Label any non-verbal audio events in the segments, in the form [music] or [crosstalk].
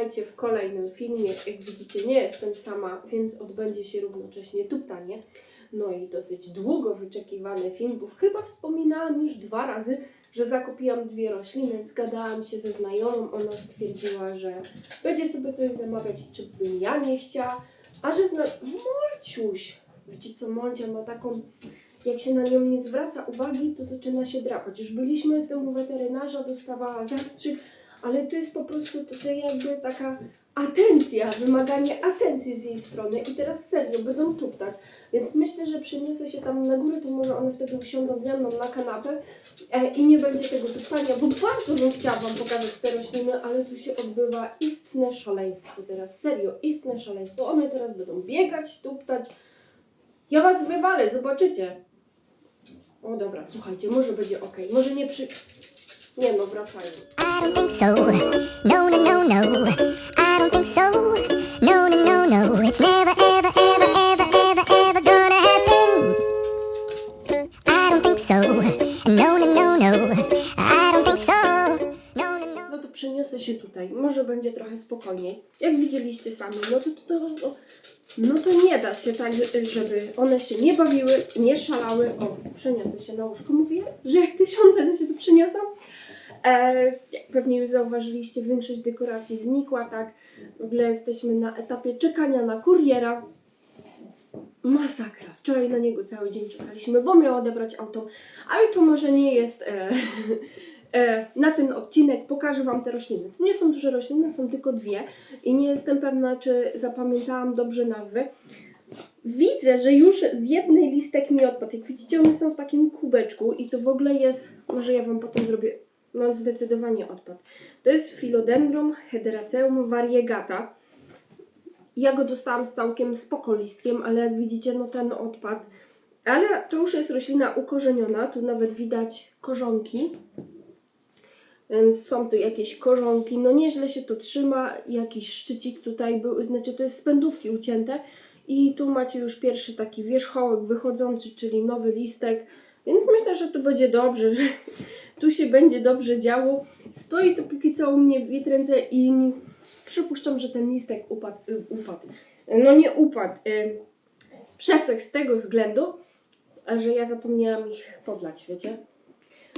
Witajcie w kolejnym filmie. Jak widzicie, nie jestem sama, więc odbędzie się równocześnie tuptanie. No i dosyć długo wyczekiwany film, bo chyba wspominałam już dwa razy, że zakupiłam dwie rośliny. Zgadałam się ze znajomą, ona stwierdziła, że będzie sobie coś zamawiać, czy bym ja nie chciała. A że zna... Molciuś! Wiecie co, Molcia ma taką... Jak się na nią nie zwraca uwagi, to zaczyna się drapać. Już byliśmy z tym u weterynarza, dostawała zastrzyk, ale to jest po prostu tutaj jakby taka atencja, wymaganie atencji z jej strony i teraz serio będą tuptać. Więc myślę, że przeniosę się tam na górę, to może one wtedy usiądą ze mną na kanapę e, i nie będzie tego tupania, bo bardzo bym chciała Wam pokazać te rośliny, ale tu się odbywa istne szaleństwo teraz, serio, istne szaleństwo. One teraz będą biegać, tuptać. Ja Was wywalę, zobaczycie. O dobra, słuchajcie, może będzie ok, może nie przy... Nie no, wracają. I don't think so. No, no, no, no. I don't think so. No, no, no, no. It's never, ever, ever, ever, ever, ever gonna happen. I don't think so. No, no, no, no. I don't think so. No, no, no. No to przeniosę się tutaj. Może będzie trochę spokojniej. Jak widzieliście sami, no to, to, to, no to nie da się tak, żeby one się nie bawiły, nie szalały. O, przeniosę się na łóżko. Mówię, że jak ty siądę, to się tu przeniosą. E, jak pewnie już zauważyliście, większość dekoracji znikła, tak? W ogóle jesteśmy na etapie czekania na kuriera. Masakra. Wczoraj na niego cały dzień czekaliśmy, bo miał odebrać auto, ale to może nie jest e, [laughs] e, na ten odcinek. Pokażę Wam te rośliny. Nie są duże rośliny, są tylko dwie i nie jestem pewna, czy zapamiętałam dobrze nazwy. Widzę, że już z jednej listek mi odpadł. Jak widzicie, one są w takim kubeczku i to w ogóle jest, może ja Wam potem zrobię, no zdecydowanie odpadł. To jest Philodendron hederaceum variegata. Ja go dostałam z całkiem spoko listkiem, ale jak widzicie, no ten odpadł. Ale to już jest roślina ukorzeniona, tu nawet widać korzonki. Więc są tu jakieś korzonki, no nieźle się to trzyma, jakiś szczycik tutaj był, znaczy to jest z pędówki ucięte. I tu macie już pierwszy taki wierzchołek wychodzący, czyli nowy listek, więc myślę, że tu będzie dobrze, że tu się będzie dobrze działo. Stoi to póki co u mnie w witrynce i nie- przypuszczam, że ten listek upadł, y, upadł. No nie upadł, y, przesek z tego względu, że ja zapomniałam ich podlać, wiecie?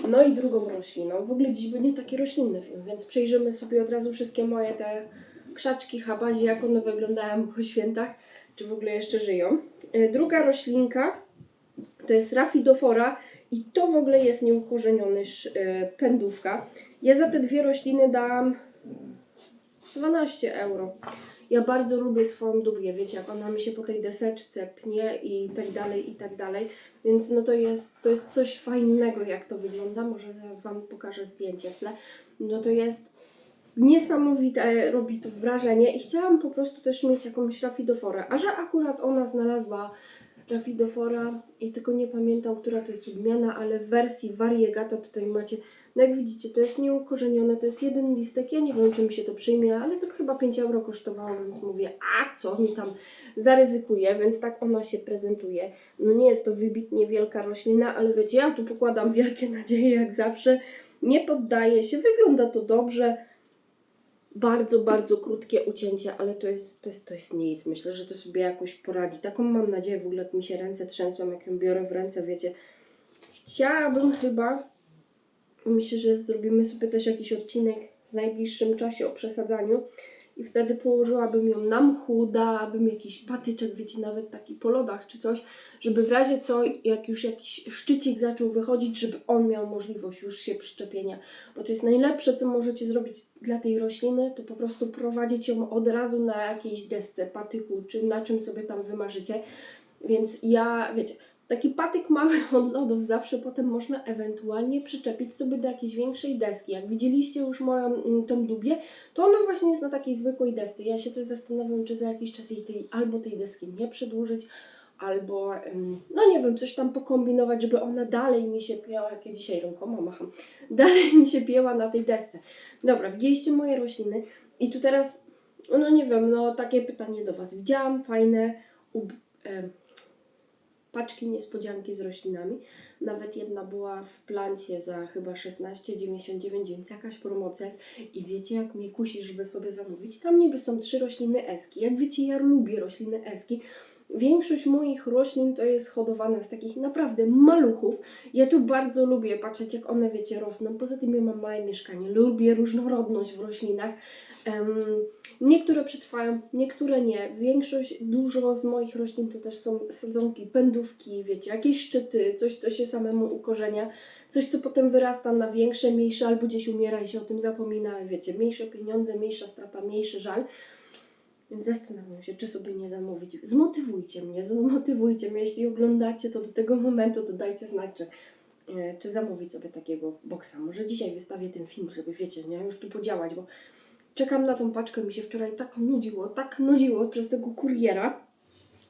No i drugą rośliną. W ogóle dziś będzie taki roślinny film, więc przejrzymy sobie od razu wszystkie moje te krzaczki, habazie, jak one wyglądają po świętach, czy w ogóle jeszcze żyją. Y, Druga roślinka to jest Rafidofora i to w ogóle jest nieukorzeniony y, pędówka. Ja za te dwie rośliny dałam 12 euro. Ja bardzo lubię swoją dubię, wiecie, jak ona mi się po tej deseczce pnie i tak dalej, i tak dalej. Więc no to jest, to jest coś fajnego, jak to wygląda. Może zaraz Wam pokażę zdjęcie w tle. No to jest niesamowite, robi to wrażenie i chciałam po prostu też mieć jakąś rafidoforę. A że akurat ona znalazła rafidofora i tylko nie pamiętam, która to jest odmiana, ale w wersji variegata tutaj macie no jak widzicie, to jest nieukorzenione, to jest jeden listek. Ja nie wiem, czy mi się to przyjmie, ale to chyba 5 euro kosztowało, więc mówię, a co mi tam zaryzykuję, więc tak ona się prezentuje. No nie jest to wybitnie wielka roślina, ale wiecie, ja tu pokładam wielkie [laughs] nadzieje jak zawsze. Nie poddaje się, wygląda to dobrze. Bardzo, bardzo krótkie ucięcie, ale to jest, to jest, to jest nic. Myślę, że to sobie jakoś poradzi. Taką mam nadzieję, w ogóle mi się ręce trzęsą, jak ją biorę w ręce, wiecie. Chciałabym chyba, Myślę, że zrobimy sobie też jakiś odcinek w najbliższym czasie o przesadzaniu i wtedy położyłabym ją na mchu, dałabym jakiś patyczek, wiecie, nawet taki po lodach czy coś, żeby w razie co, jak już jakiś szczycik zaczął wychodzić, żeby on miał możliwość już się przyczepienia. Bo to jest najlepsze, co możecie zrobić dla tej rośliny, to po prostu prowadzić ją od razu na jakiejś desce, patyku, czy na czym sobie tam wymarzycie. Więc ja, wiecie, Taki patyk mały [laughs] od lodów zawsze potem można ewentualnie przyczepić sobie do jakiejś większej deski. Jak widzieliście już moją mm, tą dubię, to ona właśnie jest na takiej zwykłej desce. Ja się też zastanawiam, czy za jakiś czas jej tej, albo tej deski nie przedłużyć, albo ym, no nie wiem, coś tam pokombinować, żeby ona dalej mi się pięła, jak ja dzisiaj rękoma macham, [laughs] dalej mi się pięła na tej desce. Dobra, widzieliście moje rośliny i tu teraz, no nie wiem, no takie pytanie do Was. Widziałam fajne ub, paczki niespodzianki z roślinami. Nawet jedna była w plancie za chyba 16,99, więc jakaś promocja jest. I wiecie, jak mnie kusi, żeby sobie zamówić? Tam niby są trzy rośliny eski. Jak wiecie, ja lubię rośliny eski. Większość moich roślin to jest hodowana z takich naprawdę maluchów. Ja tu bardzo lubię patrzeć, jak one, wiecie, rosną. Poza tym ja mam małe mieszkanie. Lubię różnorodność w roślinach. Em, niektóre przetrwają, niektóre nie. Większość, dużo z moich roślin to też są sadzonki, pędówki, wiecie, jakieś szczyty, coś, co się samemu ukorzenia. Coś, co potem wyrasta na większe, mniejsze, albo gdzieś umiera i się o tym zapomina. Wiecie, mniejsze pieniądze, mniejsza strata, mniejszy żal. Więc zastanawiam się, czy sobie nie zamówić. Zmotywujcie mnie, zmotywujcie mnie. Jeśli oglądacie to do tego momentu, to dajcie znać, czy, e, czy zamówić sobie takiego boksa. Może dzisiaj wystawię ten film, żeby wiecie, nie, już tu podziałać, bo czekam na tą paczkę. Mi się wczoraj tak nudziło, tak nudziło przez tego kuriera.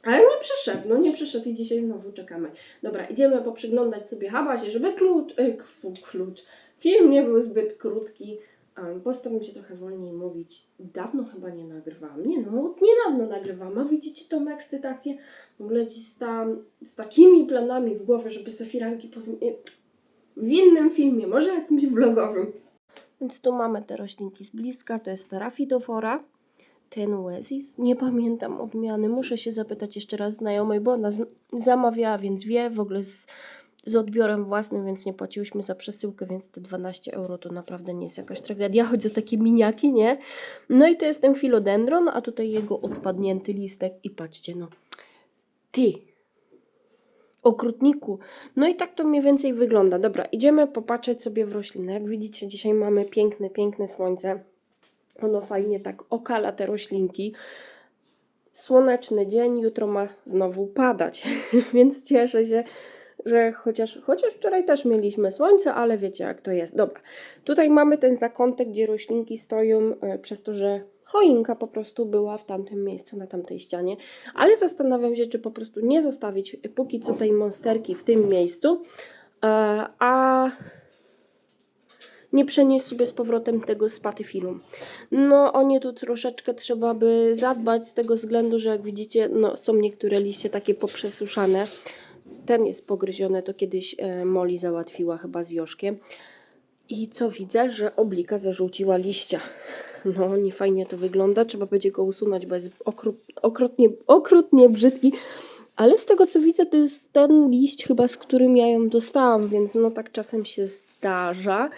Ale nie przeszedł, no nie przeszedł i dzisiaj znowu czekamy. Dobra, idziemy poprzyglądać sobie habasie, żeby klucz, e, klucz, film nie był zbyt krótki. Um, postaram się trochę wolniej mówić. Dawno chyba nie nagrywałam. Nie no, niedawno nagrywałam. A widzicie tą ekscytację? W ogóle stałam z takimi planami w głowie, żeby sobie firanki pozmi- w innym filmie, może jakimś vlogowym. Więc tu mamy te roślinki z bliska. To jest Rafidofora, ten Wezis. Nie pamiętam odmiany. Muszę się zapytać jeszcze raz znajomej, bo ona zamawiała, więc wie. W ogóle z, z odbiorem własnym, więc nie płaciłyśmy za przesyłkę, więc te 12 euro to naprawdę nie jest jakaś tragedia, choć za takie miniaki, nie? No i to jest ten filodendron, a tutaj jego odpadnięty listek i patrzcie, no. Ty! Okrutniku. No i tak to mniej więcej wygląda. Dobra, idziemy popatrzeć sobie w rośliny. Jak widzicie, dzisiaj mamy piękne, piękne słońce. Ono fajnie tak okala te roślinki. Słoneczny dzień, jutro ma znowu padać, [laughs] więc cieszę się, że chociaż, chociaż wczoraj też mieliśmy słońce, ale wiecie jak to jest. Dobra, tutaj mamy ten zakątek, gdzie roślinki stoją, e, przez to, że choinka po prostu była w tamtym miejscu, na tamtej ścianie, ale zastanawiam się, czy po prostu nie zostawić e, póki co tej monsterki w tym miejscu, e, a nie przenieść sobie z powrotem tego spatyfilum. No, o nie tu troszeczkę trzeba by zadbać z tego względu, że jak widzicie, no, są niektóre liście takie poprzesuszane. Ten jest pogryziony, to kiedyś e, Moli załatwiła chyba z Joszkiem. I co widzę, że oblika zarzuciła liścia. No, nie fajnie to wygląda, trzeba będzie go usunąć, bo jest okru, okrutnie, okrutnie brzydki. Ale z tego co widzę, to jest ten liść chyba, z którym ja ją dostałam, więc no tak czasem się zdarza.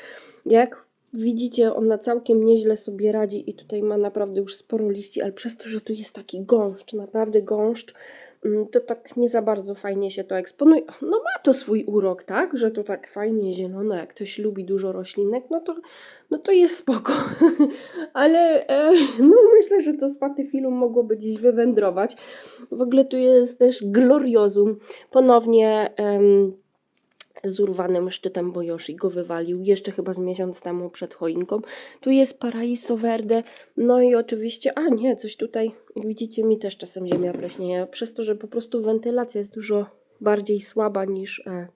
Jak widzicie, ona całkiem nieźle sobie radzi i tutaj ma naprawdę już sporo liści, ale przez to, że tu jest taki gąszcz, naprawdę gąszcz, to tak nie za bardzo fajnie się to eksponuje. No ma to swój urok, tak? Że to tak fajnie zielono, jak ktoś lubi dużo roślinek, no to, no to jest spoko. [laughs] ale e, no myślę, że to z patyfilum mogłoby gdzieś wywędrować. W ogóle tu jest też gloriozum. Ponownie... z urwanym szczytem, bo Yoshi go wywalił jeszcze chyba z miesiąc temu przed choinką. Tu jest Paraiso Verde, no i oczywiście, a nie, coś tutaj, widzicie, mi też czasem ziemia pleśnieje, przez to, że po prostu wentylacja jest dużo bardziej słaba niż, e,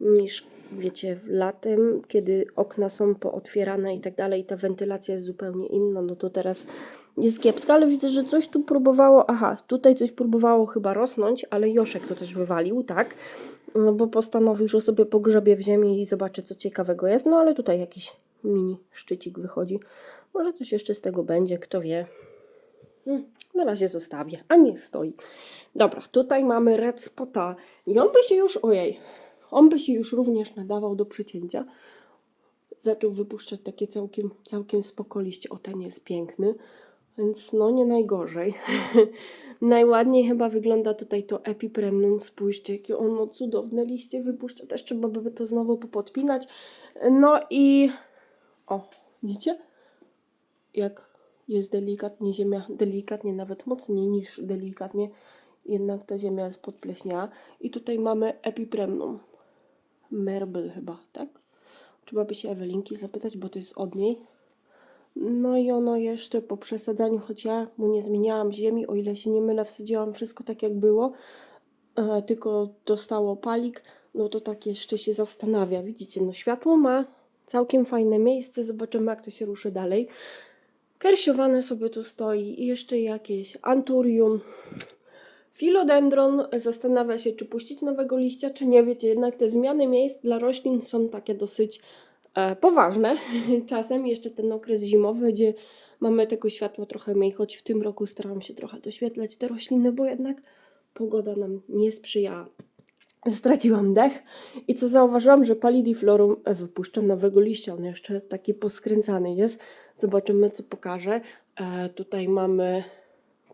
niż wiecie, latem, kiedy okna są pootwierane i tak dalej, ta wentylacja jest zupełnie inna, no to teraz jest kiepska, ale widzę, że coś tu próbowało, aha, tutaj coś próbowało chyba rosnąć, ale Joszek to też wywalił, tak, no bo postanowił, że sobie pogrzebie w ziemi i zobaczy, co ciekawego jest. No ale tutaj jakiś mini szczycik wychodzi. Może coś jeszcze z tego będzie, kto wie. Hmm, na razie zostawię, a niech stoi. Dobra, tutaj mamy red spota i on by się już, ojej, on by się już również nadawał do przycięcia. Zaczął wypuszczać takie całkiem, całkiem spoko liście. O, ten jest piękny, więc no nie najgorzej. [laughs] Najładniej chyba wygląda tutaj to Epipremnum. Spójrzcie, jakie ono cudowne liście wypuszcza. Też trzeba by to znowu popodpinać. No i... O, widzicie? Jak jest delikatnie ziemia, delikatnie, nawet mocniej niż delikatnie, jednak ta ziemia jest podpleśniała. I tutaj mamy Epipremnum. Merbel chyba, tak? Trzeba by się Ewelinki zapytać, bo to jest od niej. No i ono jeszcze po przesadzaniu, choć ja mu nie zmieniałam ziemi, o ile się nie mylę, wsadziłam wszystko tak jak było, e, tylko dostało palik, no to tak jeszcze się zastanawia. Widzicie, no światło ma całkiem fajne miejsce, zobaczymy jak to się ruszy dalej. Kersiowane sobie tu stoi i jeszcze jakieś anturium. Filodendron zastanawia się, czy puścić nowego liścia, czy nie. Wiecie, jednak te zmiany miejsc dla roślin są takie dosyć poważne. [laughs] Czasem jeszcze ten okres zimowy, gdzie mamy tego światła trochę mniej, choć w tym roku starałam się trochę doświetlać te rośliny, bo jednak pogoda nam nie sprzyjała. Straciłam dech i co zauważyłam, że Palidiflorum wypuszcza nowego liścia. On jeszcze taki poskręcany jest. Zobaczymy, co pokaże. E, tutaj mamy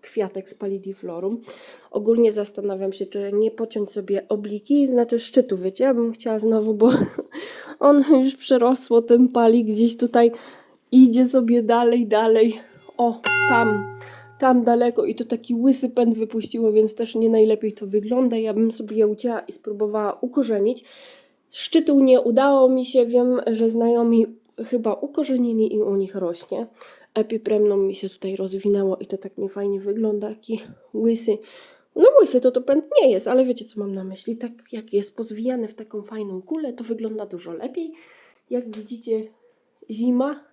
kwiatek z Palidiflorum. Ogólnie zastanawiam się, czy nie pociąć sobie obliki, znaczy szczytu, wiecie, ja bym chciała znowu, bo [laughs] on już przerosło ten pali gdzieś tutaj idzie sobie dalej, dalej. O, tam, tam daleko i to taki łysy pęd wypuściło, więc też nie najlepiej to wygląda. Ja bym sobie je ucięła i spróbowała ukorzenić. Szczytu nie udało mi się, wiem, że znajomi chyba ukorzenili i u nich rośnie. Epipremną mi się tutaj rozwinęło i to tak niefajnie wygląda, taki łysy. No łysy to to pęd nie jest, ale wiecie co mam na myśli. Tak jak jest pozwijany w taką fajną kulę, to wygląda dużo lepiej. Jak widzicie, zima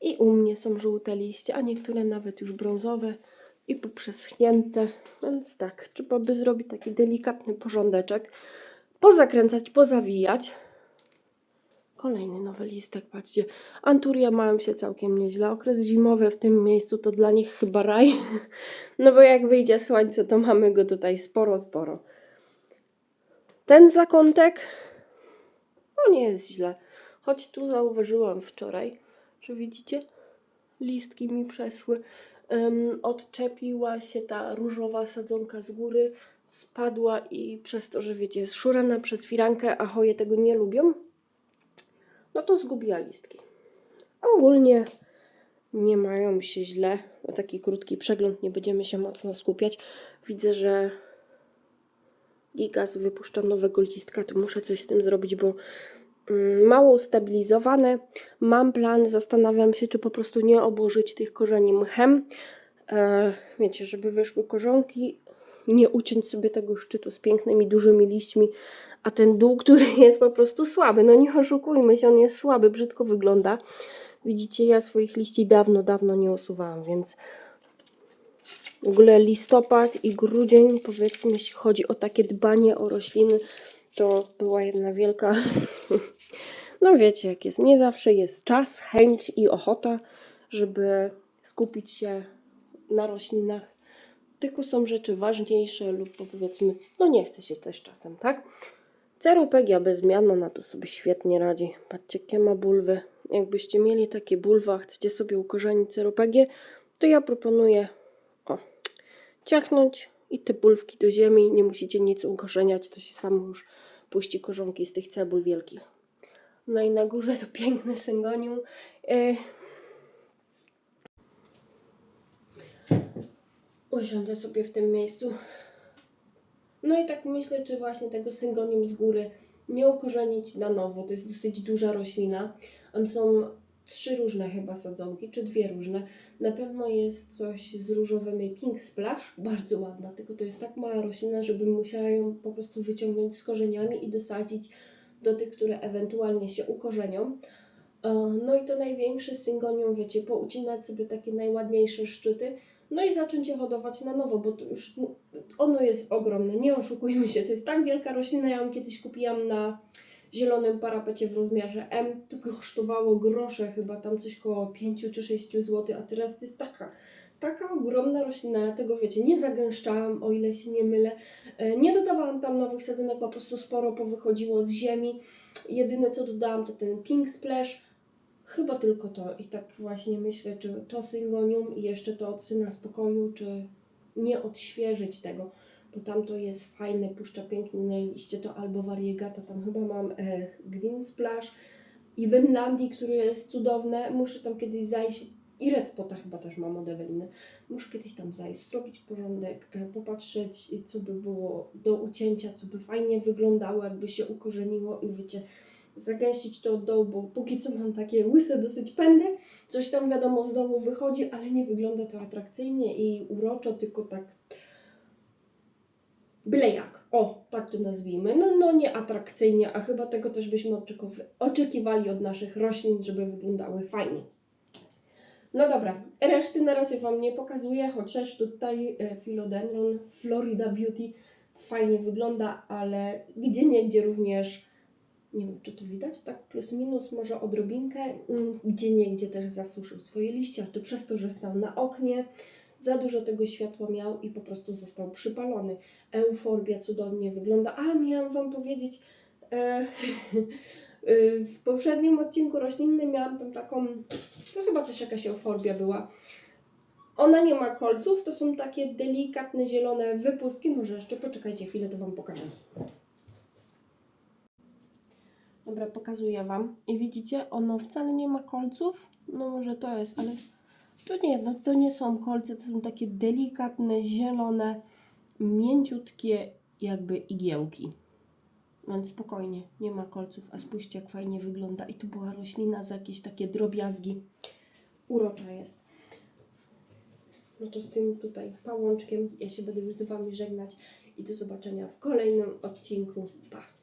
i u mnie są żółte liście, a niektóre nawet już brązowe i poprzeschnięte. Więc tak, trzeba by zrobić taki delikatny porządeczek. Pozakręcać, pozawijać. Kolejny nowy listek, patrzcie. Anturia mają się całkiem nieźle. Okres zimowy w tym miejscu to dla nich chyba raj. [laughs] No bo jak wyjdzie słońce, to mamy go tutaj sporo, sporo. Ten zakątek, no nie jest źle. Choć tu zauważyłam wczoraj, że widzicie, listki mi przesły. Em, odczepiła się ta różowa sadzonka z góry, spadła i przez to, że wiecie, jest szurana przez firankę, a choje tego nie lubią, no to zgubiła listki. A ogólnie nie mają się źle. Na taki krótki przegląd nie będziemy się mocno skupiać. Widzę, że Gigas wypuszcza nowego listka, to muszę coś z tym zrobić, bo mm, mało ustabilizowane. Mam plan, zastanawiam się, czy po prostu nie obłożyć tych korzeni mchem. E, wiecie, żeby wyszły korzonki, nie uciąć sobie tego szczytu z pięknymi, dużymi liśćmi, a ten dół, który [laughs] jest po prostu słaby. No nie oszukujmy się, on jest słaby, brzydko wygląda. Widzicie, ja swoich liści dawno, dawno nie usuwałam, więc w ogóle listopad i grudzień, powiedzmy, jeśli chodzi o takie dbanie o rośliny, to była jedna wielka. [laughs] No wiecie, jak jest. Nie zawsze jest czas, chęć i ochota, żeby skupić się na roślinach. Tylko są rzeczy ważniejsze lub powiedzmy, no nie chce się też czasem, tak? Ceropegia bezmianna na to sobie świetnie radzi. Patrzcie, jakie ma bulwy. Jakbyście mieli takie bulwy, a chcecie sobie ukorzenić ceropegię, to ja proponuję o, ciachnąć i te bulwki do ziemi. Nie musicie nic ukorzeniać, to się samo już puści korzonki z tych cebul wielkich. No i na górze to piękne syngonium. E... Usiądę sobie w tym miejscu. No i tak myślę, czy właśnie tego syngonium z góry nie ukorzenić na nowo. To jest dosyć duża roślina. Są trzy różne chyba sadzonki, czy dwie różne. Na pewno jest coś z różowymi Pink Splash, bardzo ładna, tylko to jest tak mała roślina, żebym musiała ją po prostu wyciągnąć z korzeniami i dosadzić do tych, które ewentualnie się ukorzenią. E, No i to największe syngonium, wiecie, poucinać sobie takie najładniejsze szczyty, no i zacząć je hodować na nowo, bo to już ono jest ogromne, nie oszukujmy się, to jest tak wielka roślina, ja ją kiedyś kupiłam na zielonym parapecie w rozmiarze M, to kosztowało grosze, chyba tam coś koło 5 czy 6 zł, a teraz to jest taka, taka ogromna roślina, tego wiecie, nie zagęszczałam, o ile się nie mylę, E, nie dodawałam tam nowych sadzonek, po prostu sporo powychodziło z ziemi, jedyne co dodałam to ten Pink Splash, Chyba tylko to. I tak właśnie myślę, czy to syngonium i jeszcze to od syna spokoju, czy nie odświeżyć tego, bo tam to jest fajne, puszcza pięknie na liście, to albo variegata, tam chyba mam e, Green Splash i Wenlandii, które jest cudowne. Muszę tam kiedyś zajść i Red Spota chyba też mam od Eweliny. Muszę kiedyś tam zajść, zrobić porządek, e, popatrzeć, co by było do ucięcia, co by fajnie wyglądało, jakby się ukorzeniło i wiecie, zagęścić to od dołu, bo póki co mam takie łyse dosyć pędy. Coś tam wiadomo z dołu wychodzi, ale nie wygląda to atrakcyjnie i uroczo, tylko tak byle jak. O, tak to nazwijmy. No, no nie atrakcyjnie, a chyba tego też byśmy oczekiwali od naszych roślin, żeby wyglądały fajnie. No dobra, reszty na razie Wam nie pokazuję, chociaż tutaj e, Philodendron Florida Beauty fajnie wygląda, ale gdzie niegdzie również, nie wiem czy tu widać, tak plus minus, może odrobinkę, mm, gdzie niegdzie też zasuszył swoje liście, ale to przez to, że stał na oknie, za dużo tego światła miał i po prostu został przypalony. Euforbia cudownie wygląda. A, miałam Wam powiedzieć, e, y, [laughs] w poprzednim odcinku roślinnym miałam tam taką, to chyba też jakaś euforbia była. Ona nie ma kolców, to są takie delikatne zielone wypustki. Może jeszcze poczekajcie chwilę, to Wam pokażę. Dobra, pokazuję Wam. I widzicie, ono wcale nie ma kolców. No może to jest, ale to nie, no to nie są kolce, to są takie delikatne, zielone, mięciutkie jakby igiełki. Więc spokojnie, nie ma kolców, a spójrzcie jak fajnie wygląda. I tu była roślina za jakieś takie drobiazgi. Urocza jest. No to z tym tutaj pałączkiem ja się będę już z Wami żegnać i do zobaczenia w kolejnym odcinku. Pa!